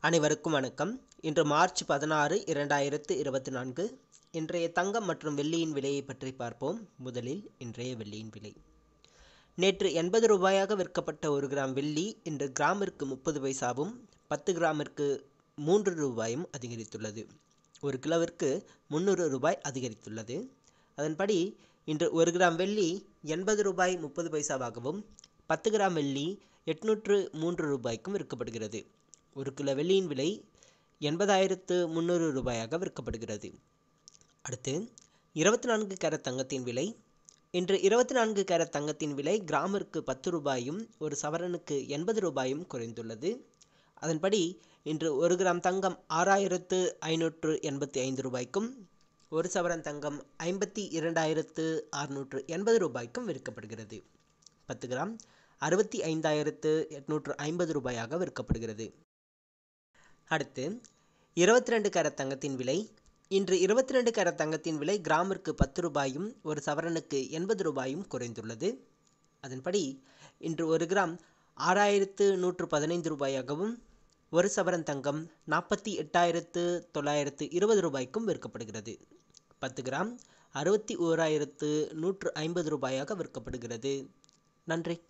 அனைவருக்கும் வணக்கம். இன்று மார்ச் பதினாறு இரண்டாயிரத்து இருபத்தி நான்கு. இன்றைய தங்கம் மற்றும் வெள்ளியின் விலையை பற்றி பார்ப்போம். முதலில் இன்றைய வெள்ளியின் விலை. நேற்று எண்பது ரூபாயாக விற்கப்பட்ட ஒரு கிராம் வெள்ளி இன்று கிராமிற்கு முப்பது பைசாவும் பத்து கிராமிற்கு மூன்று ரூபாயும் அதிகரித்துள்ளது. ஒரு கிலோவிற்கு முந்நூறு ரூபாய் அதிகரித்துள்ளது. அதன்படி இன்று ஒரு கிராம் வெள்ளி எண்பது ரூபாய் முப்பது பைசாவாகவும் பத்து கிராம் வெள்ளி எட்நூற்று மூன்று ரூபாய்க்கும் விற்கப்படுகிறது. ஒரு கிலோ வெள்ளியின் விலை எண்பதாயிரத்து முந்நூறு ரூபாயாக விற்கப்படுகிறது. அடுத்து இருபத்தி நான்கு கேரட் தங்கத்தின் விலை. இன்று இருபத்தி நான்கு கேரட் தங்கத்தின் விலை கிராமிற்கு பத்து ரூபாயும் ஒரு சவரனுக்கு எண்பது ரூபாயும் குறைந்துள்ளது. அதன்படி இன்று ஒரு கிராம் தங்கம் ஆறாயிரத்து ஐநூற்று எண்பத்தி ஐந்து ரூபாய்க்கும் ஒரு சவரன் தங்கம் ஐம்பத்தி இரண்டாயிரத்து அறுநூற்று எண்பது ரூபாய்க்கும் விற்கப்படுகிறது. பத்து கிராம் அறுபத்தி ஐந்தாயிரத்து எட்நூற்று ஐம்பது ரூபாயாக விற்கப்படுகிறது. அடுத்து இருபத்தி ரெண்டு கேரட் தங்கத்தின் விலை. இன்று இருபத்தி ரெண்டு கேரட் தங்கத்தின் விலை கிராமிற்கு பத்து ரூபாயும் ஒரு சவரனுக்கு எண்பது ரூபாயும் குறைந்துள்ளது. அதன்படி இன்று ஒரு கிராம் ஆறாயிரத்து நூற்று பதினைந்து ரூபாயாகவும் ஒரு சவரன் தங்கம் நாற்பத்தி எட்டாயிரத்து தொள்ளாயிரத்து இருபது ரூபாய்க்கும் விற்கப்படுகிறது. பத்து கிராம் அறுபத்தி ஓராயிரத்து நூற்று ஐம்பது ரூபாயாக விற்கப்படுகிறது. நன்றி.